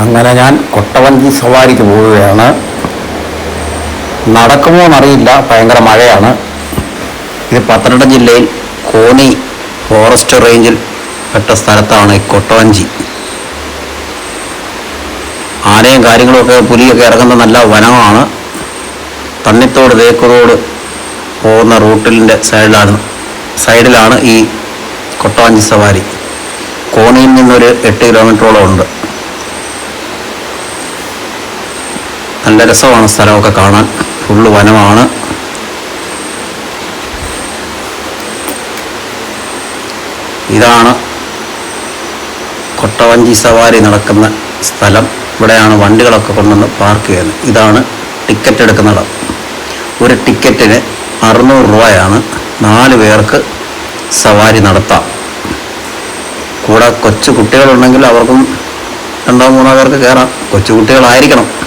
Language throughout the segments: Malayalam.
അങ്ങനെ ഞാൻ കൊട്ടവഞ്ചി സവാരിക്ക് പോവുകയാണ്. നടക്കുമോ എന്നറിയില്ല. ഭയങ്കര മഴയാണ്. ഇത് പത്തനംതിട്ട ജില്ലയിൽ കോണി ഫോറസ്റ്റ് റേഞ്ചിൽ പെട്ട സ്ഥലത്താണ് ഈ കൊട്ടവഞ്ചി. ആനയും കാര്യങ്ങളുമൊക്കെ പുലിയൊക്കെ ഇറങ്ങുന്ന നല്ല വനമാണ്. തണ്ണിത്തോട് തേക്കുതോട് പോകുന്ന റൂട്ടിന്റെ സൈഡിലാണ് സൈഡിലാണ് ഈ കൊട്ടവഞ്ചി സവാരി. കോണിയിൽ നിന്നൊരു എട്ട് കിലോമീറ്ററോളം ഉണ്ട്. നല്ല രസമാണ് സ്ഥലമൊക്കെ കാണാൻ. ഫുള്ള് വനമാണ്. ഇതാണ് കൊട്ടവഞ്ചി സവാരി നടക്കുന്ന സ്ഥലം. ഇവിടെയാണ് വണ്ടികളൊക്കെ കൊണ്ടുവന്ന് പാർക്ക് ചെയ്യുന്നത്. ഇതാണ് ടിക്കറ്റ് എടുക്കുന്നിടം ഒരു ടിക്കറ്റിന് അറുന്നൂറ് രൂപയാണ്. നാല് പേർക്ക് സവാരി നടത്താം. കൂടെ കൊച്ചു കുട്ടികളുണ്ടെങ്കിൽ അവർക്കും രണ്ടോ മൂന്നോ പേർക്ക് കയറാം. കൊച്ചു കുട്ടികളായിരിക്കണം.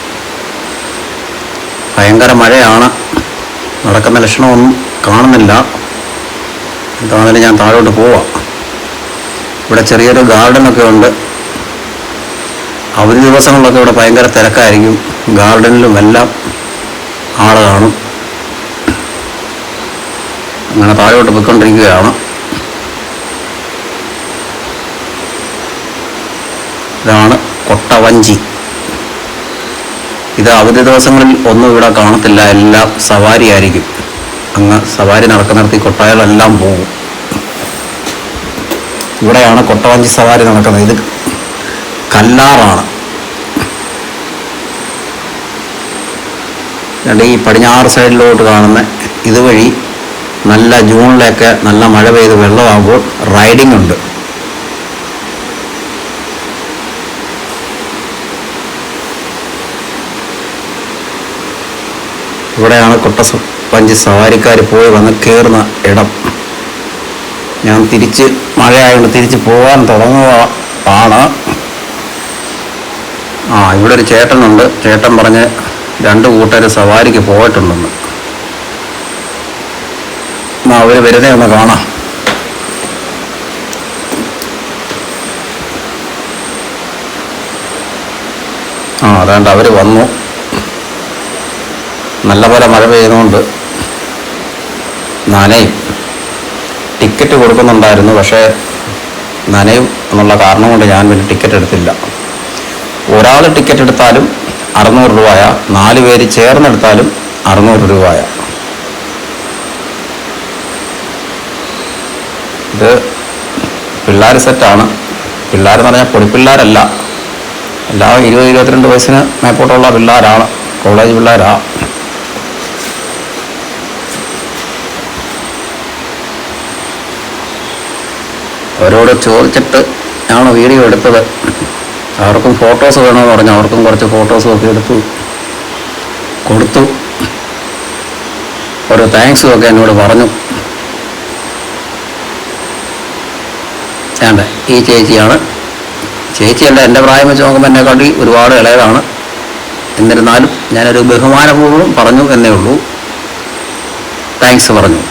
ഭയങ്കര മഴയാണ്. നടക്കുന്ന ലക്ഷണമൊന്നും കാണുന്നില്ല. എന്താണെങ്കിലും ഞാൻ താഴോട്ട് പോവാം. ഇവിടെ ചെറിയൊരു ഗാർഡനൊക്കെ ഉണ്ട്. അവധി ദിവസങ്ങളിലൊക്കെ ഇവിടെ ഭയങ്കര തിരക്കായിരിക്കും. ഗാർഡനിലും എല്ലാം ആൾ കാണും. അങ്ങനെ താഴോട്ട് പോയിക്കൊണ്ടിരിക്കുകയാണ്. ഇതാണ് കൊട്ടവഞ്ചി. ഇത് അവധി ദിവസങ്ങളിൽ ഒന്നും ഇവിടെ കാണത്തില്ല. എല്ലാം സവാരി ആയിരിക്കും. അങ്ങ് സവാരി നടക്കുന്നിടത്ത് നടത്തി കൊട്ടായകളെല്ലാം പോകും ഇവിടെയാണ് കൊട്ടവഞ്ചി സവാരി നടക്കുന്നത്. ഇത് കല്ലാറാണ്. ഈ പടിഞ്ഞാറ് സൈഡിലോട്ട് കാണുന്ന ഇതുവഴി നല്ല ജൂണിലൊക്കെ നല്ല മഴ പെയ്ത് വെള്ളമാകുമ്പോൾ റൈഡിംഗ് ഉണ്ട്. ഇവിടെയാണ് കൊട്ട പഞ്ച് സവാരിക്കാർ പോയി വന്ന് കയറുന്ന ഇടം. ഞാൻ തിരിച്ച് മഴയായതുകൊണ്ട് തിരിച്ച് പോകാൻ തുടങ്ങുക ആണ് ആ ഇവിടെ ഒരു ചേട്ടനുണ്ട്. ചേട്ടൻ പറഞ്ഞ് രണ്ട് കൂട്ടർ സവാരിക്ക് പോയിട്ടുണ്ടെന്ന്. എന്നാ അവർ വരുന്നേ ഒന്ന് കാണാം. ആ അതാണ്ട് അവർ വന്നു. നല്ലപോലെ മഴ പെയ്യുന്നതുകൊണ്ട് നനയും. ടിക്കറ്റ് കൊടുക്കുന്നുണ്ടായിരുന്നു പക്ഷേ നനയും എന്നുള്ള കാരണം കൊണ്ട് ഞാൻ പിന്നെ ടിക്കറ്റ് എടുത്തില്ല. ഒരാൾ ടിക്കറ്റ് എടുത്താലും അറുന്നൂറ് രൂപയ നാല് പേര് ചേർന്നെടുത്താലും അറുന്നൂറ് രൂപയ. ഇത് പിള്ളേർ സെറ്റാണ്. പിള്ളേരെന്ന് പറഞ്ഞാൽ പൊടിപ്പിള്ളേരല്ല. എല്ലാ ഇരുപത് ഇരുപത്തിരണ്ട് വയസ്സിന് മേപ്പോട്ടുള്ള പിള്ളേരാണ് കോളേജ് പിള്ളേരാ. അവരോട് ചോദിച്ചിട്ട് ആണ് വീഡിയോ എടുത്തത്. അവർക്കും ഫോട്ടോസ് വേണമെന്ന് പറഞ്ഞു. അവർക്കും കുറച്ച് ഫോട്ടോസും ഒക്കെ എടുത്തു. കൊടുത്തു. ഒരു താങ്ക്സും ഒക്കെ എന്നോട് പറഞ്ഞു. വേണ്ട ഈ ചേച്ചിയാണ്. ചേച്ചിയല്ല എന്റെ പ്രായം വെച്ച് നോക്കുമ്പോൾ എന്നെക്കാട്ടി ഒരുപാട് ഇളയതാണ്. എന്നിരുന്നാലും ഞാനൊരു ബഹുമാനപൂർവം പറഞ്ഞു എന്നേ ഉള്ളൂ. താങ്ക്സ് പറഞ്ഞു.